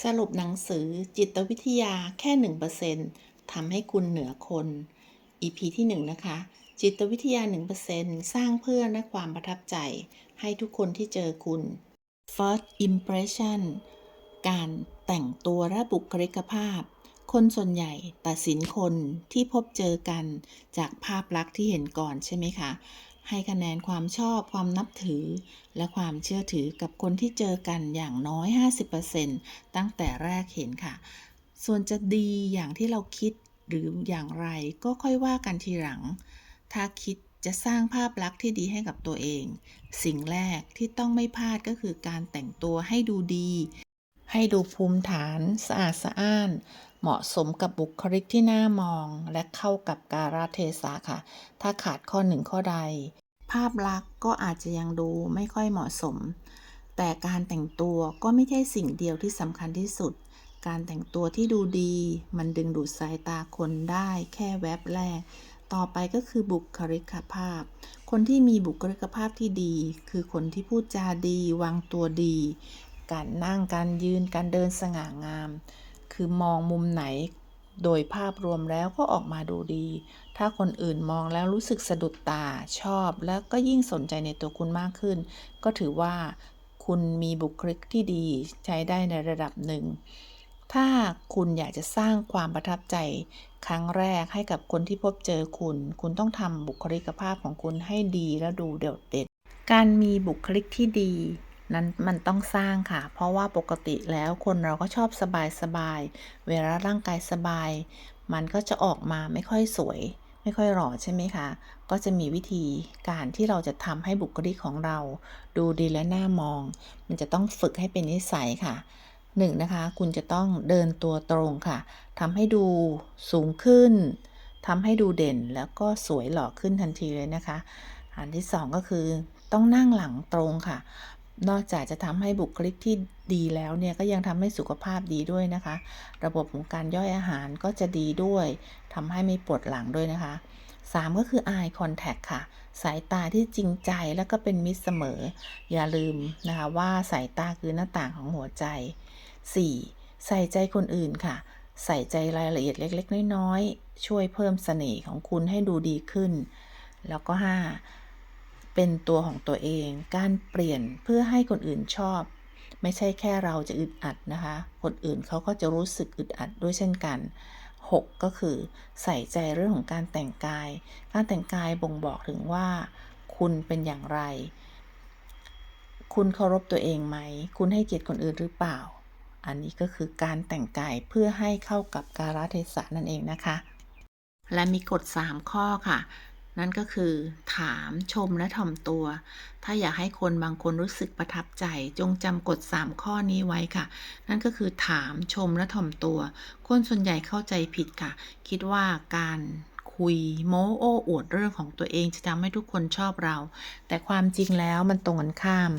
สรุปหนังสือจิตวิทยาแค่1%ทำให้คุณเหนือคน EP ที่ 1 นะคะ จิตวิทยา 1%สร้างเพื่อนและความประทับใจ ให้ทุกคนที่เจอคุณ First Impression การแต่งตัวและบุคลิกภาพ คนส่วนใหญ่ตัดสินคนที่พบเจอกันจากภาพลักษณ์ที่เห็นก่อนใช่ไหมคะ ให้คะแนนความชอบความนับถือ และความเชื่อถือกับคนที่เจอกันอย่างน้อย 50%ตั้งแต่แรกเห็นค่ะ ส่วนจะดีอย่างที่เราคิดหรืออย่างไรก็ค่อยว่ากันทีหลัง ถ้าคิดจะสร้างภาพลักษณ์ที่ดีให้กับตัวเอง สิ่งแรกที่ต้องไม่พลาดก็คือการแต่งตัวให้ดูดี ให้ดูภูมิฐาน สะอาดสะอ้าน เหมาะสมกับบุคลิกที่น่ามองและเข้ากับกาลเทศะค่ะ ถ้าขาดข้อหนึ่งข้อใด ภาพลักษณ์ก็อาจจะยังดูไม่ค่อยเหมาะสม แต่การแต่งตัวก็ไม่ใช่สิ่งเดียวที่สำคัญที่สุด การแต่งตัวที่ดูดี มันดึงดูดสายตาคนได้แค่แวบแรก ต่อไปก็คือบุคลิกภาพ คนที่มีบุคลิกภาพที่ดี คือคนที่พูดจาดี วางตัวดี การนั่งการยืนการเดินสง่างาม คือมองมุมไหน โดยภาพรวมแล้วก็ออกมาดูดี ถ้าคนอื่นมองแล้วรู้สึกสะดุดตาชอบ แล้วก็ยิ่งสนใจในตัวคุณมากขึ้น ก็ถือว่าคุณมีบุคลิกที่ดีใช้ได้ในระดับหนึ่ง ถ้าคุณอยากจะสร้างความประทับใจ ครั้งแรกให้กับคนที่พบเจอคุณ คุณต้องทำบุคลิกภาพของคุณให้ดีและดูโดดเด่นการมีบุคลิกที่ดี นั้นมันต้องสร้างค่ะ เพราะว่าปกติแล้วคนเราก็ชอบสบายสบาย เวลาร่างกายสบาย มันก็จะออกมาไม่ค่อยสวย ไม่ค่อยหล่อใช่ไหมคะ ก็จะมีวิธีการที่เราจะทำให้บุคลิกของเรา ดูดีและน่ามอง มันจะต้องฝึกให้เป็นนิสัยค่ะหนึ่งนะคะ คุณจะต้องเดินตัวตรงค่ะทำให้ดูสูงขึ้นทำให้ดูเด่นแล้วก็สวยหล่อขึ้นทันทีเลยนะคะ อันที่สองก็คือต้องนั่งหลังตรงค่ะ นอกจากจะทำให้บุคลิกที่ดีแล้วเนี่ยก็ยังทำให้สุขภาพดีด้วยนะคะ ระบบของการย่อยอาหารก็จะดีด้วยทำให้ไม่ปวดหลังด้วยนะคะ 3 ก็คือ eye contact ค่ะ สายตาที่จริงใจแล้วก็เป็นมิตรเสมอ อย่าลืมนะคะว่าสายตาคือหน้าต่างของหัวใจ 4. ใส่ใจคนอื่นค่ะ ใส่ใจรายละเอียดเล็ก ๆ น้อย ๆ ช่วยเพิ่มเสน่ห์ของคุณให้ดูดีขึ้น แล้วก็ 5. เป็นตัวของตัวเอง การเปลี่ยนเพื่อให้คนอื่นชอบ ไม่ใช่แค่เราจะอึดอัดนะคะ คนอื่นเขาก็จะรู้สึกอึดอัดด้วยเช่นกัน 6 ก็คือใส่ใจเรื่องของการแต่งกาย การแต่งกายบ่งบอกถึงว่า คุณเป็นอย่างไร คุณเคารพตัวเองไหม คุณให้เกียรติคนอื่นหรือเปล่า อันนี้ก็คือการแต่งกายเพื่อให้เข้ากับกาลเทศะนั่นเองนะคะ และมีกฎ 3 ข้อค่ะ นั่นก็คือถามชมและถ่อมตัว ถ้าอยากให้คนบางคนรู้สึกประทับใจ จงจำกฎ 3 ข้อนี้ไว้ค่ะ นั่นก็คือถามชมและถ่อมตัว คนส่วนใหญ่เข้าใจผิดค่ะ คิดว่าการ คุยโม้โอ้อวดเรื่องของตัวเองจะทำให้ทุกคนชอบเรา แต่ความจริงแล้วมันตรงกันข้าม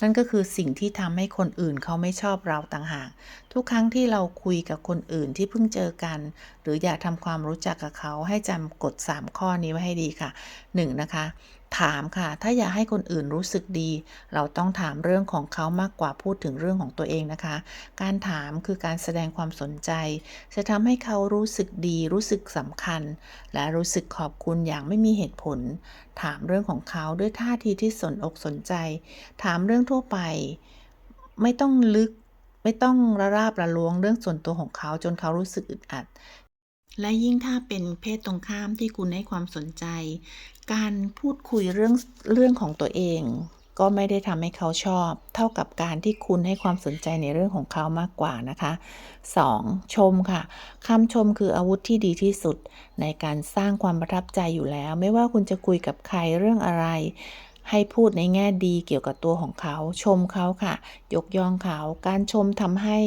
นั่นก็คือสิ่งที่ทำให้คนอื่นเขาไม่ชอบเราต่างหาก ทุกครั้งที่เราคุยกับคนอื่นที่เพิ่งเจอกัน หรืออยากทำความรู้จักกับเขาให้จำกฎ 3 ข้อนี้ไว้ให้ดีค่ะ 1. นะคะ ถามค่ะ ถ้าอยากให้คนอื่นรู้สึกดี เราต้องถามเรื่องของเขามากกว่าพูดถึงเรื่องของตัวเองนะคะ การถามคือการแสดงความสนใจ จะทำให้เขารู้สึกดี รู้สึกสำคัญ และรู้สึกขอบคุณอย่างไม่มีเหตุผล ถามเรื่องของเขาด้วยท่าทีที่สนอกสนใจ ถามเรื่องทั่วไป ไม่ต้องลึกไม่ต้องระราบระลวงเรื่องส่วนตัวของเขาจนเขารู้สึกอึดอัด และยิ่งถ้าเป็นเพศตรงข้ามที่คุณให้ความสนใจ การพูดคุยเรื่องเรื่องของตัวเอง ก็ไม่ได้ทำให้เขาชอบ เท่ากับการที่คุณให้ความสนใจในเรื่องของเขามากกว่านะคะ 2. ชมค่ะคำชมคืออาวุธที่ดีที่สุด ในการสร้างความประทับใจอยู่แล้ว ไม่ว่าคุณจะคุยกับใครเรื่องอะไรให้พูดในแง่ดีเกี่ยวกับตัวของเขา ชมเขาค่ะ ยกย่องเขา การชมทำให้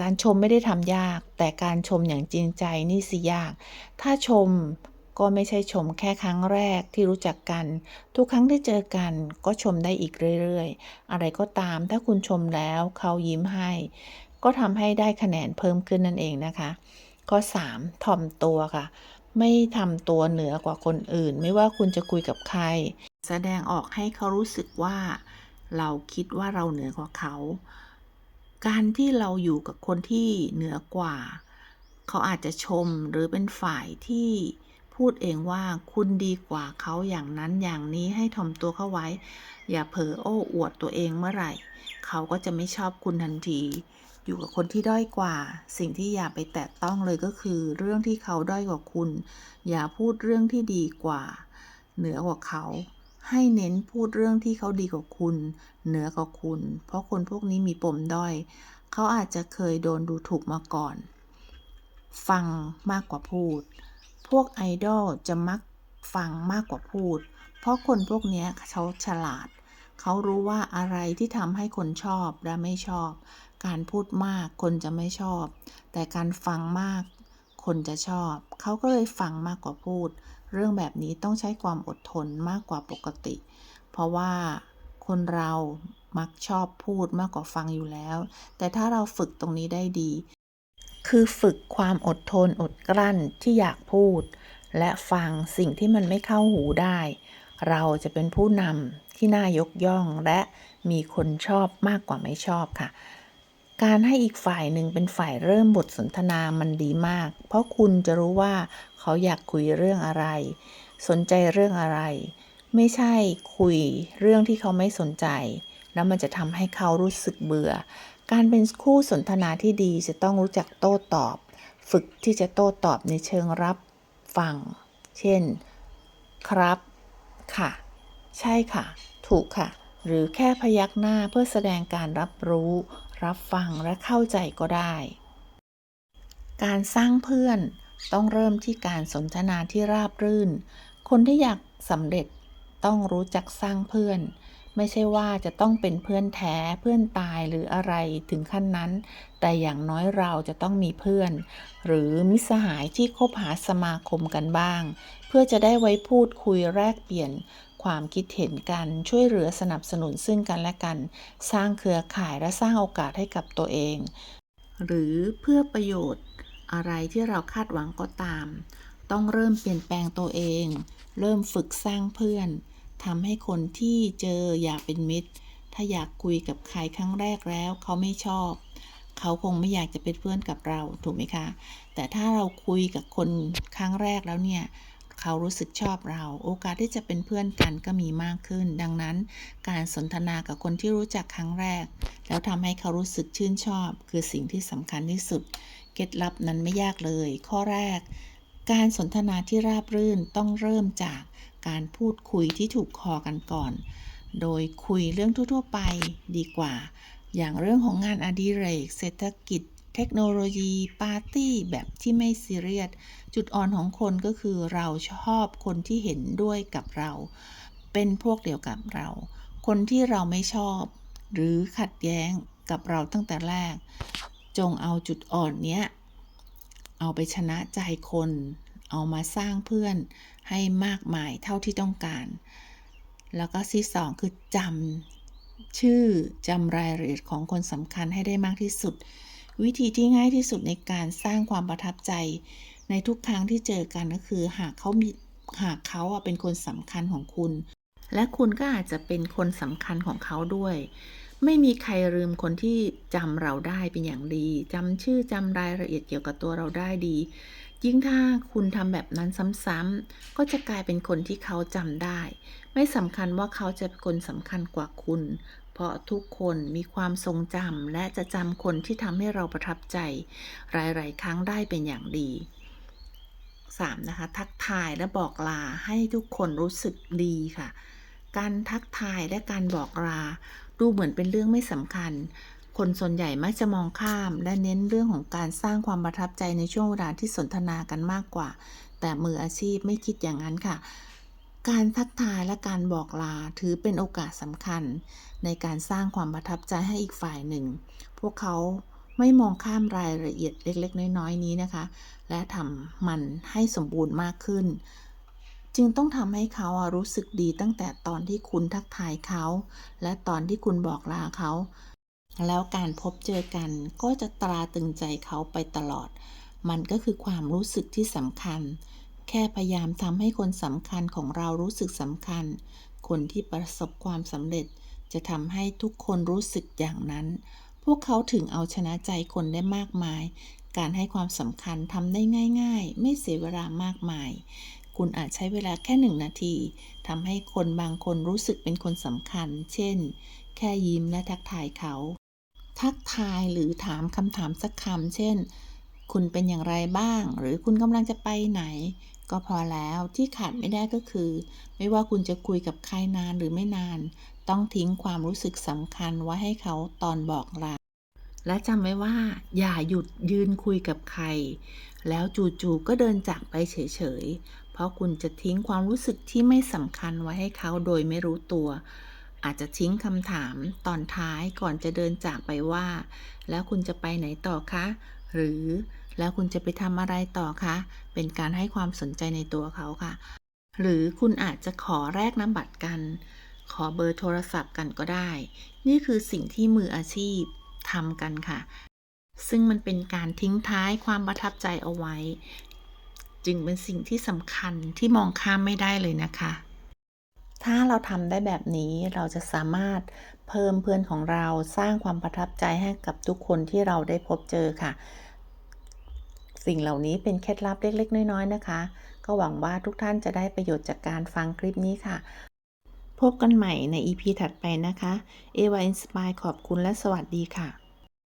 การชมไม่ได้ทำยาก แต่การชมอย่างจริงใจนี่สิยาก ถ้าชมก็ไม่ใช่ชมแค่ครั้งแรกที่รู้จักกัน ทุกครั้งที่เจอกันก็ชมได้อีกเรื่อยๆ อะไรก็ตามถ้าคุณชมแล้วเขายิ้มให้ ก็ทำให้ได้คะแนนเพิ่มขึ้นนั่นเองนะคะ ข้อ 3. ถ่อมตัวค่ะ ไม่ทำตัวเหนือกว่าคนอื่น ไม่ว่าคุณจะคุยกับใคร แสดงออกให้เขารู้สึกว่า เราคิดว่าเราเหนือกว่าเขา การที่เราอยู่กับคนที่เหนือกว่า เขาอาจจะชมหรือเป็นฝ่ายที่พูดเองว่าคุณดีกว่าเขาอย่างนั้นอย่างนี้ให้ถ่อมตัวเข้าไว้ อย่าเผลอโอ้อวดตัวเองเมื่อไหร่ เขาก็จะไม่ชอบคุณทันที อยู่กับคนที่ด้อยกว่า สิ่งที่อย่าไปแตะต้องเลยก็คือ เรื่องที่เขาด้อยกว่าคุณ อย่าพูดเรื่องที่ดีกว่า เหนือกว่าเขา ให้เน้นพูดเรื่องที่เขาดีกว่าคุณ เหนือกว่าคุณ เพราะคนพวกนี้มีปมด้อย เขาอาจจะเคยโดนดูถูกมาก่อน ฟังมากกว่าพูด พวกไอดอลจะมักฟังมากกว่าพูด เพราะคนพวกนี้เขาฉลาด เขารู้ว่าอะไรที่ทำให้คนชอบและไม่ชอบ การพูดมากคนจะไม่ชอบ แต่การฟังมากคนจะชอบ เขาก็เลยฟังมากกว่าพูดเรื่องแบบนี้ต้องใช้ความอดทนมากกว่าปกติ เพราะว่าคนเรามักชอบพูดมากกว่าฟังอยู่แล้ว แต่ถ้าเราฝึกตรงนี้ได้ดี คือฝึกความอดทนอดกลั้นที่อยากพูด และฟังสิ่งที่มันไม่เข้าหูได้ เราจะเป็นผู้นำที่น่ายกย่องและมีคนชอบมากกว่าไม่ชอบค่ะ การให้อีกฝ่ายหนึ่งเป็นฝ่ายเริ่มบทสนทนามันดีมาก เพราะคุณจะรู้ว่าเขาอยากคุยเรื่องอะไร สนใจเรื่องอะไร ไม่ใช่คุยเรื่องที่เขาไม่สนใจ แล้วมันจะทำให้เขารู้สึกเบื่อ การเป็นคู่สนทนาที่ดีจะต้องรู้จักโต้ตอบ ฝึกที่จะโต้ตอบในเชิงรับฟัง เช่น ครับ ค่ะ ใช่ค่ะ ถูกค่ะ หรือแค่พยักหน้าเพื่อแสดงการรับรู้ รับฟังและเข้าใจก็ได้ การสร้างเพื่อนต้องเริ่มที่การสนทนาที่ราบรื่น คนที่อยากสำเร็จต้องรู้จักสร้างเพื่อน ไม่ใช่ว่าจะต้องเป็นเพื่อนแท้เพื่อนตายหรืออะไรถึงขั้นนั้น แต่อย่างน้อยเราจะต้องมีเพื่อน หรือมิสหายที่คบหาสมาคมกันบ้าง เพื่อจะได้ไว้พูดคุยแลกเปลี่ยน ความคิดเห็นกันช่วยเหลือสนับสนุนซึ่งกันและกัน สร้างเครือข่ายและสร้างโอกาสให้กับตัวเอง หรือเพื่อประโยชน์ อะไรที่เราคาดหวังก็ตาม ต้องเริ่มเปลี่ยนแปลงตัวเอง เริ่มฝึกสร้างเพื่อนทำให้คนที่เจออยากเป็นมิตร ถ้าอยากคุยกับใครครั้งแรกแล้ว เขาไม่ชอบ เขาคงไม่อยากจะเป็นเพื่อนกับเราถูกไหมคะ แต่ถ้าเราคุยกับคนครั้งแรกแล้วเนี่ย เขารู้สึกชอบเรา โอกาสที่จะเป็นเพื่อนกันก็มีมากขึ้น ดังนั้น การสนทนากับคนที่รู้จักครั้งแรก แล้วทำให้เขารู้สึกชื่นชอบ คือสิ่งที่สำคัญที่สุด เคล็ดลับนั้นไม่ยากเลย ข้อแรก การสนทนาที่ราบรื่นต้องเริ่มจากการพูดคุยที่ถูกคอกันก่อน โดยคุยเรื่องทั่ว ๆ ไปดีกว่า อย่างเรื่องของงานอดิเรก เศรษฐกิจ เทคโนโลยีปาร์ตี้แบบที่ไม่ซีเรียส จุดอ่อนของคนก็คือเราชอบคนที่เห็นด้วยกับเรา เป็นพวกเดียวกับเรา คนที่เราไม่ชอบ หรือขัดแย้งกับเราตั้งแต่แรก จงเอาจุดอ่อนเนี้ย เอาไปชนะใจคน เอามาสร้างเพื่อนให้มากมายเท่าที่ต้องการ แล้วก็ที่สองคือจำชื่อจำรายละเอียดของคนสำคัญให้ได้มากที่สุด วิธีที่ง่ายที่สุดในการสร้างความประทับใจ ในทุกครั้งที่เจอกันก็คือ หากเขามีหากเขาเป็นคนสำคัญของคุณ และคุณก็อาจจะเป็นคนสำคัญของเขาด้วย ไม่มีใครลืมคนที่จำเราได้เป็นอย่างดีจำชื่อจำรายละเอียดเกี่ยวกับตัวเราได้ดี ยิ่งถ้าคุณทำแบบนั้นซ้ำๆก็จะกลายเป็นคนที่เขาจำได้ ไม่สำคัญว่าเขาจะเป็นคนสำคัญกว่าคุณ เพราะทุกคนมีความทรงจำและจะจำคนที่ทำให้เราประทับใจ หลาย ๆ ครั้งได้เป็นอย่างดี 3. นะคะ ทักทายและบอกลาให้ทุกคนรู้สึกดีค่ะ การทักทายและการบอกลา ดูเหมือนเป็นเรื่องไม่สำคัญ คนส่วนใหญ่มักจะมองข้าม และเน้นเรื่องของการสร้างความประทับใจในช่วงเวลาที่สนทนากันมากกว่า แต่มืออาชีพไม่คิดอย่างนั้นค่ะ การทักทายและการบอกลาถือเป็นโอกาสสำคัญ ในการสร้างความประทับใจให้อีกฝ่ายหนึ่ง พวกเขาไม่มองข้ามรายละเอียดเล็ก ๆ น้อย ๆ นี้นะคะ และทำมันให้สมบูรณ์มากขึ้น จึงต้องทำให้เขารู้สึกดีตั้งแต่ตอนที่คุณทักทายเขา และตอนที่คุณบอกลาเขา แล้วการพบเจอกันก็จะตราตรึงใจเขาไปตลอด มันก็คือความรู้สึกที่สำคัญ แค่พยายามทำให้คนสำคัญของเรารู้สึกสำคัญ คนที่ประสบความสำเร็จ จะทำให้ทุกคนรู้สึกอย่างนั้น พวกเขาถึงเอาชนะใจคนได้มากมาย การให้ความสำคัญทำได้ง่าย ๆ ไม่เสียเวลามากมาย คุณอาจใช้เวลาแค่หนึ่งนาทีทำให้คนบางคนรู้สึกเป็นคนสำคัญ เช่น แค่ยิ้มและทักทายเขา ทักทายหรือถามคำถามสักคำเช่น คุณเป็นอย่างไรบ้าง หรือคุณกำลังจะไปไหน ก็พอแล้วที่ขาดไม่ได้ก็คือ ไม่ว่าคุณจะคุยกับใครนานหรือไม่นาน ต้องทิ้งความรู้สึกสำคัญไว้ให้เขาตอนบอกลาและจำไว้ว่า อย่าหยุดยืนคุยกับใคร แล้วจู่ๆก็เดินจากไปเฉยๆ เพราะคุณจะทิ้งความรู้สึกที่ไม่สำคัญไว้ให้เขาโดยไม่รู้ตัว อาจจะทิ้งคำถามตอนท้ายก่อนจะเดินจากไปว่า แล้วคุณจะไปไหนต่อคะ หรือแล้วคุณจะไปทำอะไรต่อคะ เป็นการให้ความสนใจในตัวเขาค่ะ หรือคุณอาจจะขอแลกน้ำบัตรกัน ขอเบอร์โทรศัพท์กันก็ได้ นี่คือสิ่งที่มืออาชีพทำกันค่ะ ซึ่งมันเป็นการทิ้งท้ายความประทับใจเอาไว้ จึงเป็นสิ่งที่สำคัญที่มองข้ามไม่ได้เลยนะคะ ถ้าเราทำได้แบบนี้เราจะสามารถเพิ่มเพื่อนของเราสร้างความประทับใจให้กับทุกคนที่เราได้พบเจอค่ะ สิ่งเหล่านี้เป็นเคล็ดลับเล็ก ๆ น้อยๆนะคะ ก็หวังว่าทุกท่านจะได้ประโยชน์จากการฟังคลิปนี้ค่ะ พบกันใหม่ใน EP ถัดไปนะคะ เอวาอินสปายขอบคุณและสวัสดีค่ะ